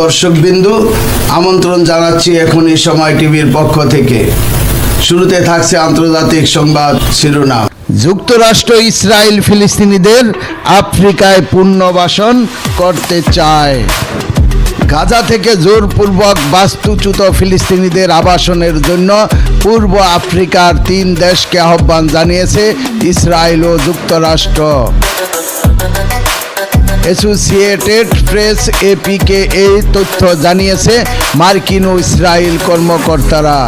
দর্শকবিন্দু, আমন্ত্রণ জানাচ্ছি এখনই সময় টিভির পক্ষ থেকে। শুরুতে থাকছে আন্তর্জাতিক সংবাদ শিরোনাম। যুক্তরাষ্ট্র, ইসরায়েল, ফিলিস্তিনিদের আফ্রিকায় পুনর্বাসন করতে চায়। গাজা থেকে জোরপূর্বক বাস্তুচ্যুত ফিলিস্তিনিদের আবাসনের জন্য পূর্ব আফ্রিকার তিন দেশকে আহ্বান জানিয়েছে ইসরায়েল ও যুক্তরাষ্ট্র। অ্যাসোসিয়েটেড প্রেস এপিকে এই তথ্য জানিয়েছে মার্কিন ও ইসরায়েল কর্মকর্তারা।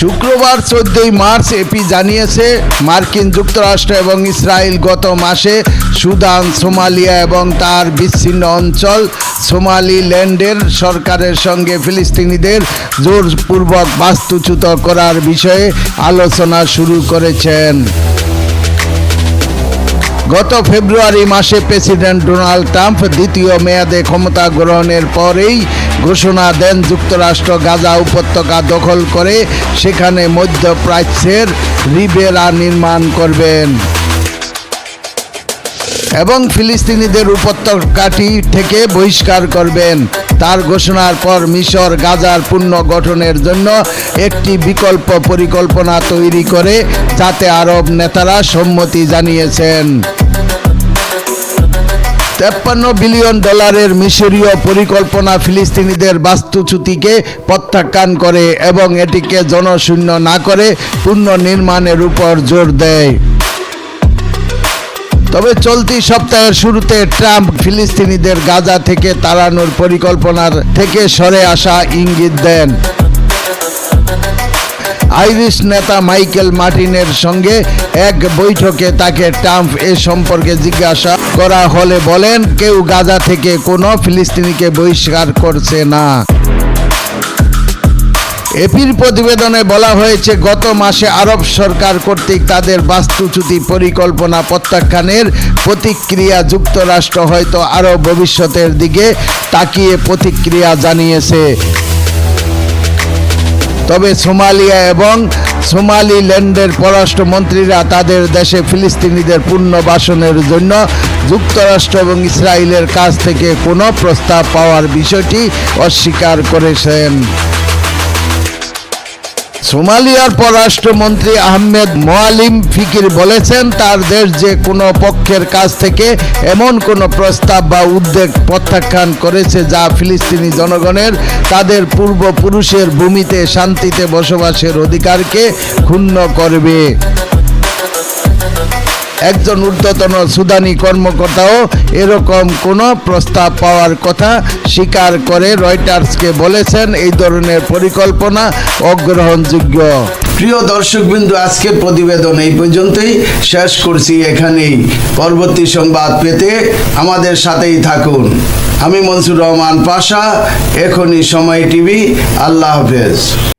শুক্রবার চোদ্দই মার্চ এপি জানিয়েছে মার্কিন যুক্তরাষ্ট্র এবং ইসরায়েল গত মাসে সুদান, সোমালিয়া এবং তার বিচ্ছিন্ন অঞ্চল সোমালিল্যান্ডের সরকারের সঙ্গে ফিলিস্তিনিদের জোরপূর্বক বাস্তুচ্যুত করার বিষয়ে আলোচনা শুরু করেছেন। গত ফেব্রুয়ারি মাসে প্রেসিডেন্ট ডোনাল্ড ট্রাম্প দ্বিতীয় মেয়াদে ক্ষমতা গ্রহণের পরেই ঘোষণা দেন যুক্তরাষ্ট্র গাজা উপত্যকা দখল করে, সেখানে মধ্যপ্রাচ্যের রিবেরা নির্মাণ করবেন। এবং ফিলিস্তিনিদের উপত্যকাটি থেকে বহিষ্কার করবেন। তার ঘোষণার পর মিশর গাজার পুনর্গঠনের জন্য একটি বিকল্প পরিকল্পনা তৈরি করে, যাতে আরব নেতারা সম্মতি জানিয়েছেন। তেপ্পান্ন বিলিয়ন ডলারের মিশরীয় পরিকল্পনা ফিলিস্তিনিদের বাস্তুচ্যুতিকে প্রত্যাখ্যান করে এবং এটিকে জনশূন্য না করে পুনর্নির্মাণের উপর জোর দেয়। তবে চলতি সপ্তাহের শুরুতে ট্রাম্প ফিলিস্তিনিদের গাজা থেকে তাড়ানোর পরিকল্পনার থেকে সরে আসা ইঙ্গিত দেন। আইরিশ নেতা মাইকেল মার্টিনের সঙ্গে এক বৈঠকে তাকে ট্রাম্প এ সম্পর্কে জিজ্ঞাসা করা হলে বলেন, কেউ গাজা থেকে কোনো ফিলিস্তিনিকে বহিষ্কার করছে না। এপির প্রতিবেদনে বলা হয়েছে, গত মাসে আরব সরকার কর্তৃক তাদের বাস্তুচ্যুতি পরিকল্পনা প্রত্যাখ্যানের প্রতিক্রিয়া যুক্তরাষ্ট্র হয়তো আরও ভবিষ্যতের দিকে তাকিয়ে প্রতিক্রিয়া জানিয়েছে। তবে সোমালিয়া এবং সোমালিল্যান্ডের পররাষ্ট্রমন্ত্রীরা তাদের দেশে ফিলিস্তিনিদের পুনর্বাসনের জন্য যুক্তরাষ্ট্র এবং ইসরায়েলের কাছ থেকে কোনো প্রস্তাব পাওয়ার বিষয়টি অস্বীকার করেছেন। সোমালিয়ার পররাষ্ট্রমন্ত্রী আহমেদ মোয়ালিম ফিকির বলেছেন, তার দেশ যে কোনো পক্ষের কাছ থেকে এমন কোনো প্রস্তাব বা উদ্বেগ প্রত্যাখ্যান করেছে যা ফিলিস্তিনি জনগণের, তাদের পূর্বপুরুষের ভূমিতে শান্তিতে বসবাসের অধিকারকে ক্ষুণ্ণ করবে। একজন ঊর্ধ্বতন সুদানি কর্মকর্তাও এরকম কোনো প্রস্তাব পাওয়ার কথা স্বীকার করে রয়টার্সকে বলেছেন, এই ধরনের পরিকল্পনা অগ্রহণযোগ্য। প্রিয় দর্শকবিন্দু, আজকে প্রতিবেদন এই পর্যন্তই। শেষ করছি এখানেই। পরবর্তী সংবাদ পেতে আমাদের সাথেই থাকুন। আমি মনসুর রহমান পাশা, এখনই সময় টিভি। আল্লাহ হাফেজ।